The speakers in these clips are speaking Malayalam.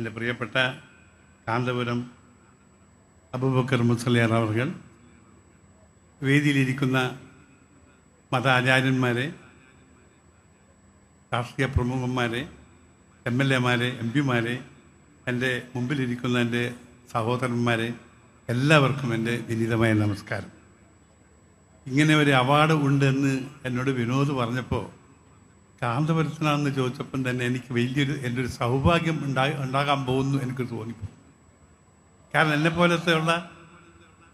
എന്റെ പ്രിയപ്പെട്ട കാന്തപുരം അബൂബക്കർ മുസലിയാർ അവർ വേദിയിലിരിക്കുന്ന മതാചാര്യന്മാരെ രാഷ്ട്രീയ പ്രമുഖന്മാരെ എം എൽ എമാരെ എം പിമാരെ എന്റെ മുമ്പിലിരിക്കുന്ന എന്റെ സഹോദരന്മാരെ എല്ലാവർക്കും എന്റെ വിനീതമായ നമസ്കാരം. ഇങ്ങനെ ഒരു അവാർഡ് ഉണ്ടെന്ന് എന്നോട് വിനോദ് പറഞ്ഞപ്പോൾ കാന്തപുരത്തിനാണെന്ന് ചോദിച്ചപ്പം തന്നെ എനിക്ക് വലിയൊരു എന്റെ ഒരു സൗഭാഗ്യം ഉണ്ടാ ഉണ്ടാകാൻ പോകുന്നു എനിക്ക് തോന്നി കാരണം എന്നെ പോലത്തെയുള്ള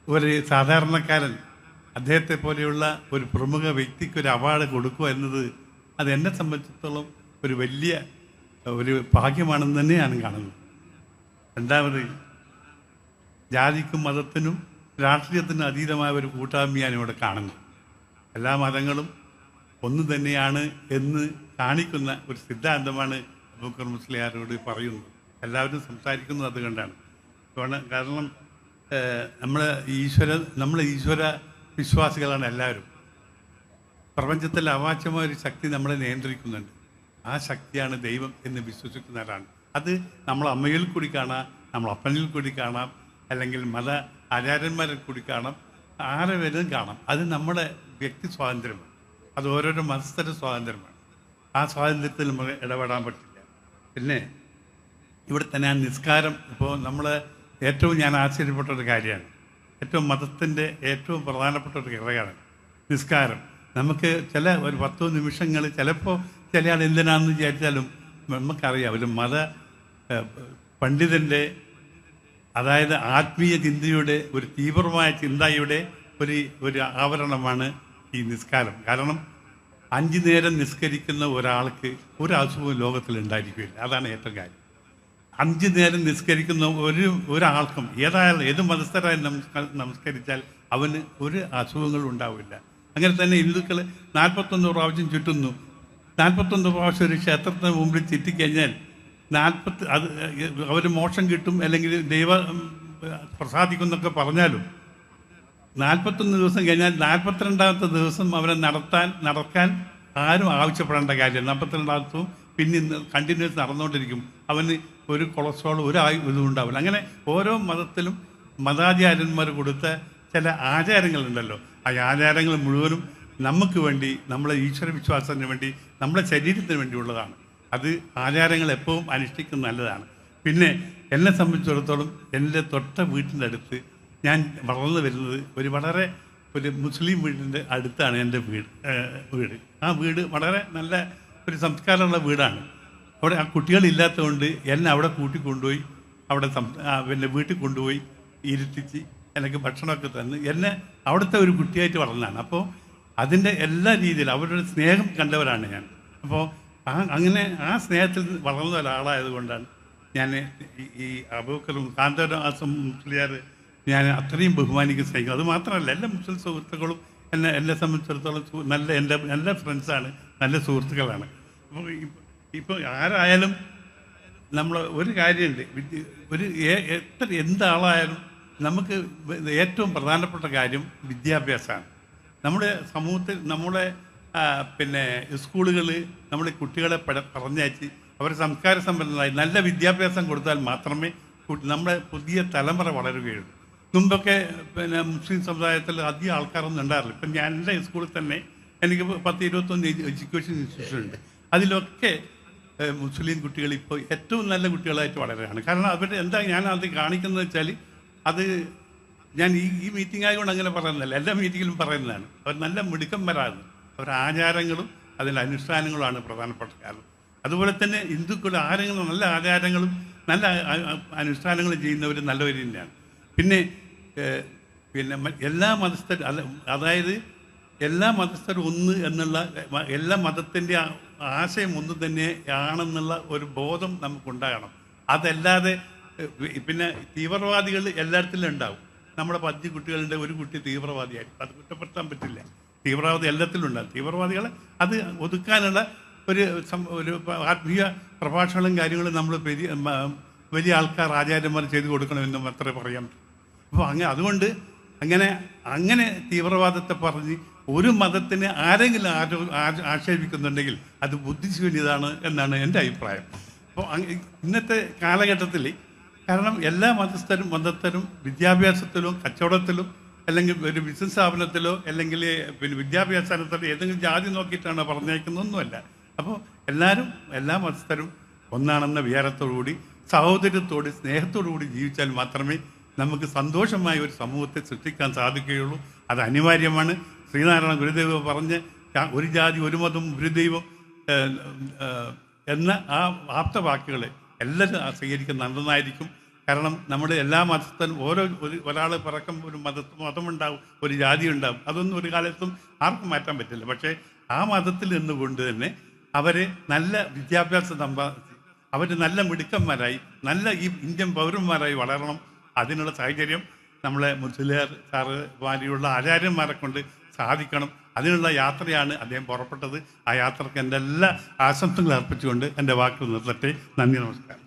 ഒരു സാധാരണക്കാരൻ അദ്ദേഹത്തെ പോലെയുള്ള ഒരു പ്രമുഖ വ്യക്തിക്ക് ഒരു അവാർഡ് കൊടുക്കുക എന്നത് അത് എന്നെ സംബന്ധിച്ചിടത്തോളം ഒരു വലിയ ഒരു ഭാഗ്യമാണെന്ന് തന്നെയാണ് കാണുന്നത്. രണ്ടാമത് ജാതിക്കും മതത്തിനും രാഷ്ട്രീയത്തിനും അതീതമായ ഒരു കൂട്ടായ്മയാണ് ഇവിടെ കാണുന്നത്. എല്ലാ മതങ്ങളും ഒന്ന് തന്നെയാണ് എന്ന് കാണിക്കുന്ന ഒരു സിദ്ധാന്തമാണ് അബൂക്കർ മുസ്ലിയാരോട് പറയുന്നത്. എല്ലാവരും സംസാരിക്കുന്നത് അതുകൊണ്ടാണ്. കാരണം നമ്മൾ ഈശ്വര നമ്മൾ ഈശ്വര വിശ്വാസികളാണ് എല്ലാവരും. പ്രപഞ്ചത്തിൽ അവാച്യമായ ഒരു ശക്തി നമ്മളെ നിയന്ത്രിക്കുന്നുണ്ട്. ആ ശക്തിയാണ് ദൈവം എന്ന് വിശ്വസിക്കുന്നവരാണ് അത് നമ്മൾ അമ്മയിൽ കൂടി കാണാം നമ്മൾ അപ്പനിൽ കൂടി കാണാം അല്ലെങ്കിൽ മത ആചാര്യന്മാരിൽ കൂടി കാണാം ആരെ വരും കാണാം. അത് നമ്മുടെ വ്യക്തി സ്വാതന്ത്ര്യമാണ്. അത് ഓരോരോ മത്സര സ്വാതന്ത്ര്യമാണ്. ആ സ്വാതന്ത്ര്യത്തിൽ നമുക്ക് ഇടപെടാൻ പറ്റില്ല. പിന്നെ ഇവിടെ തന്നെ ആ നിസ്കാരം ഇപ്പോൾ നമ്മൾ ഏറ്റവും ഞാൻ ആശ്ചര്യപ്പെട്ട ഒരു കാര്യമാണ്. ഏറ്റവും മതത്തിന്റെ ഏറ്റവും പ്രധാനപ്പെട്ട ഒരു ഘടകമാണ് നിസ്കാരം. നമുക്ക് ചില ഒരു പത്തോ നിമിഷങ്ങൾ ചിലപ്പോൾ ചില ആൾ എന്തിനാണെന്ന് വിചാരിച്ചാലും നമുക്കറിയാം. ഒരു മത പണ്ഡിതന്റെ അതായത് ആത്മീയ ചിന്തയുടെ ഒരു തീവ്രമായ ചിന്തയുടെ ഒരു ഒരു ആവരണമാണ് ഈ നിസ്കാരം. കാരണം അഞ്ചു നേരം നിസ്കരിക്കുന്ന ഒരാൾക്ക് ഒരു അസുഖവും ലോകത്തിൽ ഉണ്ടായിരിക്കില്ല അതാണ് ഏറ്റവും കാര്യം. അഞ്ചു നേരം നിസ്കരിക്കുന്ന ഒരു ഒരാൾക്കും ഏതായാലും ഏത് മതസ്ഥരായി നമസ്ക- നമസ്കരിച്ചാൽ അവന് ഒരു അസുഖങ്ങളും ഉണ്ടാവില്ല. അങ്ങനെ തന്നെ ഹിന്ദുക്കൾ നാൽപ്പത്തൊന്ന് പ്രാവശ്യം ചുറ്റുന്നു. നാൽപ്പത്തൊന്ന് പ്രാവശ്യം ഒരു ക്ഷേത്രത്തിന് മുമ്പിൽ ചുറ്റിക്കഴിഞ്ഞാൽ നാൽപ്പത്തി അത് അവർ മോക്ഷം കിട്ടും അല്ലെങ്കിൽ ദൈവം പ്രസാദിക്കും പ്രസാദിക്കുന്നൊക്കെ പറഞ്ഞാലും നാൽപ്പത്തൊന്ന് ദിവസം കഴിഞ്ഞാൽ നാൽപ്പത്തിരണ്ടാമത്തെ ദിവസം അവരെ നടത്താൻ നടക്കാൻ ആരും ആവശ്യപ്പെടേണ്ട കാര്യം നാൽപ്പത്തിരണ്ടാമത്തും പിന്നെ ഇന്ന് കണ്ടിന്യൂസ് നടന്നുകൊണ്ടിരിക്കും. അവന് ഒരു കൊളസ്ട്രോൾ ഒരു ആയു ഇതും ഉണ്ടാവില്ല അങ്ങനെ ഓരോ മതത്തിലും മതാചാര്യന്മാർ കൊടുത്ത ചില ആചാരങ്ങളുണ്ടല്ലോ. ആ ആചാരങ്ങൾ മുഴുവനും നമുക്ക് വേണ്ടി നമ്മളെ ഈശ്വര വിശ്വാസത്തിന് വേണ്ടി നമ്മുടെ ശരീരത്തിന് വേണ്ടിയുള്ളതാണ്. അത് ആചാരങ്ങൾ എപ്പോഴും അനുഷ്ഠിക്കുന്നത് നല്ലതാണ്. പിന്നെ എന്നെ സംബന്ധിച്ചിടത്തോളം എന്റെ തൊട്ട വീട്ടിന്റെ അടുത്ത് ഞാൻ വളർന്നു വരുന്നത് ഒരു വളരെ ഒരു മുസ്ലിം വീടിന്റെ അടുത്താണ് എന്റെ വീട് വീട്. ആ വീട് വളരെ നല്ല ഒരു സംസ്കാരമുള്ള വീടാണ്. അവിടെ ആ കുട്ടികളില്ലാത്തതുകൊണ്ട് എന്നെ അവിടെ കൂട്ടിക്കൊണ്ടുപോയി അവിടെ പിന്നെ വീട്ടിൽ കൊണ്ടുപോയി ഇരുത്തിച്ച് എനിക്ക് ഭക്ഷണമൊക്കെ തന്ന് എന്നെ അവിടുത്തെ ഒരു കുട്ടിയായിട്ട് വളർന്നതാണ്. അപ്പോൾ അതിന്റെ എല്ലാ രീതിയിലും അവരുടെ സ്നേഹം കണ്ടവരാണ് ഞാൻ. അപ്പോൾ ആ അങ്ങനെ ആ സ്നേഹത്തിൽ വളർന്ന ഒരാളായതുകൊണ്ടാണ് ഞാൻ ഈ- അബൂക്കലും കാന്തരാസം മുസ്ലിയാർ ഞാൻ അത്രയും ബഹുമാനിക്കുന്ന സ്നേഹിക്കും അത് മാത്രമല്ല എല്ലാ മുസ്ലിം സുഹൃത്തുക്കളും എന്നെ എന്നെ സംബന്ധിച്ചിടത്തോളം നല്ല എന്റെ നല്ല ഫ്രണ്ട്സാണ് നല്ല സുഹൃത്തുക്കളാണ്. അപ്പോൾ ഇപ്പോൾ ആരായാലും നമ്മൾ ഒരു കാര്യമുണ്ട്. ഒരു എത്ര എന്താളായാലും നമുക്ക് ഏറ്റവും പ്രധാനപ്പെട്ട കാര്യം വിദ്യാഭ്യാസമാണ്. നമ്മുടെ സമൂഹത്തിൽ നമ്മുടെ പിന്നെ സ്കൂളുകൾ നമ്മുടെ കുട്ടികളെ പറഞ്ഞയച്ച് അവർ സംസ്കാര സമ്പന്നരായി നല്ല വിദ്യാഭ്യാസം കൊടുത്താൽ മാത്രമേ നമ്മുടെ പുതിയ തലമുറ വളരുകയുള്ളൂ. മുമ്പൊക്കെ പിന്നെ മുസ്ലിം സമുദായത്തിൽ അധികം ആൾക്കാരൊന്നും ഉണ്ടായിരുന്നില്ല. ഇപ്പം ഞാൻ എന്റെ സ്കൂളിൽ തന്നെ എനിക്ക് പത്ത് ഇരുപത്തൊന്ന് എഡ്യൂക്കേഷൻ ഇൻസ്റ്റിറ്റ്യൂഷൻ ഉണ്ട്. അതിലൊക്കെ മുസ്ലിം കുട്ടികൾ ഇപ്പോൾ ഏറ്റവും നല്ല കുട്ടികളായിട്ട് വളരുകയാണ്. കാരണം അവരുടെ എന്താ ഞാൻ അത് കാണിക്കുന്നത് വെച്ചാൽ അത് ഞാൻ ഈ ഈ മീറ്റിംഗ് ആയതുകൊണ്ട് അങ്ങനെ പറയുന്നതല്ല. എല്ലാ മീറ്റിങ്ങിലും പറയുന്നതാണ്. അവർ നല്ല മിടുക്കന്മാരാണ്. അവർ ആചാരങ്ങളും അതിന്റെ അനുഷ്ഠാനങ്ങളുമാണ് പ്രധാനപ്പെട്ട കാരണം. അതുപോലെ തന്നെ ഹിന്ദുക്കൾ ആരെങ്കിലും നല്ല ആചാരങ്ങളും നല്ല അനുഷ്ഠാനങ്ങളും ചെയ്യുന്നവർ നല്ലവർ തന്നെയാണ്. പിന്നെ പിന്നെ എല്ലാ മതസ്ഥർ അതായത് എല്ലാ മതസ്ഥരും ഒന്ന് എന്നുള്ള എല്ലാ മതത്തിന്റെ ആശയം ഒന്ന് തന്നെ ആണെന്നുള്ള ഒരു ബോധം നമുക്കുണ്ടാകണം. അതല്ലാതെ പിന്നെ തീവ്രവാദികൾ എല്ലായിടത്തിലും ഉണ്ടാവും. നമ്മുടെ പഞ്ച് കുട്ടികളുടെ ഒരു കുട്ടി തീവ്രവാദിയായിരിക്കും അത് കുറ്റപ്പെടുത്താൻ പറ്റില്ല. തീവ്രവാദി എല്ലാത്തിലും ഉണ്ടാകും തീവ്രവാദികളെ അത് ഒതുക്കാനുള്ള ഒരു ഒരു ആത്മീയ പ്രഭാഷണങ്ങളും കാര്യങ്ങളും നമ്മൾ വലിയ ആൾക്കാർ ആചാര്യന്മാർ ചെയ്തു കൊടുക്കണമെന്നും അത്ര പറയാൻ അപ്പോൾ അങ്ങ് അതുകൊണ്ട് അങ്ങനെ അങ്ങനെ തീവ്രവാദത്തെ പറഞ്ഞ് ഒരു മതത്തിന് ആരെങ്കിലും ആരോ ആക്ഷേപിക്കുന്നുണ്ടെങ്കിൽ അത് ബുദ്ധിശൂന്യതാണ് എന്നാണ് എന്റെ അഭിപ്രായം. അപ്പോൾ ഇന്നത്തെ കാലഘട്ടത്തിൽ കാരണം എല്ലാ മതസ്ഥരും മതസ്ഥരും വിദ്യാഭ്യാസത്തിലും കച്ചവടത്തിലും അല്ലെങ്കിൽ ഒരു ബിസിനസ് സ്ഥാപനത്തിലോ അല്ലെങ്കിൽ പിന്നെ വിദ്യാഭ്യാസ സ്ഥാപനത്തിലോ ഏതെങ്കിലും ജാതി നോക്കിയിട്ടാണ് പറഞ്ഞേക്കുന്നൊന്നുമല്ല അപ്പോൾ എല്ലാവരും എല്ലാ മതസ്ഥരും ഒന്നാണെന്ന വിചാരത്തോടുകൂടി സഹോദര്യത്തോട് സ്നേഹത്തോടു കൂടി ജീവിച്ചാൽ മാത്രമേ നമുക്ക് സന്തോഷമായ ഒരു സമൂഹത്തെ സൃഷ്ടിക്കാൻ സാധിക്കുകയുള്ളൂ. അത് അനിവാര്യമാണ്. ശ്രീനാരായണ ഗുരുദേവ പറഞ്ഞ് ഒരു ജാതി ഒരു മതം ഒരു ദൈവം എന്ന ആ ആപ്തവാക്കുകളെ എല്ലാവരും സ്വീകരിക്കുന്നത് നല്ലതായിരിക്കും. കാരണം നമ്മുടെ എല്ലാ മതത്തിനും ഓരോ ഒരു ഒരാൾ പിറക്കം ഒരു മത മതമുണ്ടാവും ഒരു ജാതി ഉണ്ടാവും. അതൊന്നും ഒരു കാലത്തും ആർക്കും മാറ്റാൻ പറ്റില്ല. പക്ഷേ ആ മതത്തിൽ നിന്നുകൊണ്ട് തന്നെ അവരെ നല്ല വിദ്യാഭ്യാസം സമ്പാദിച്ച് അവർ നല്ല മിടുക്കന്മാരായി നല്ല ഈ ഇന്ത്യൻ പൗരന്മാരായി വളരണം. അതിനുള്ള സാഹചര്യം നമ്മളെ മുസ്ലിയാർ സാറ് വാലിയുള്ള ആചാര്യന്മാരെ കൊണ്ട് സാധിക്കണം. അതിനുള്ള യാത്രയാണ് അദ്ദേഹം പുറപ്പെട്ടത്. ആ യാത്രയ്ക്ക് എന്റെ എല്ലാ ആശംസകളും അർപ്പിച്ചുകൊണ്ട് എന്റെ വാക്കുകൾ നിർത്തട്ടെ. നന്ദി നമസ്കാരം.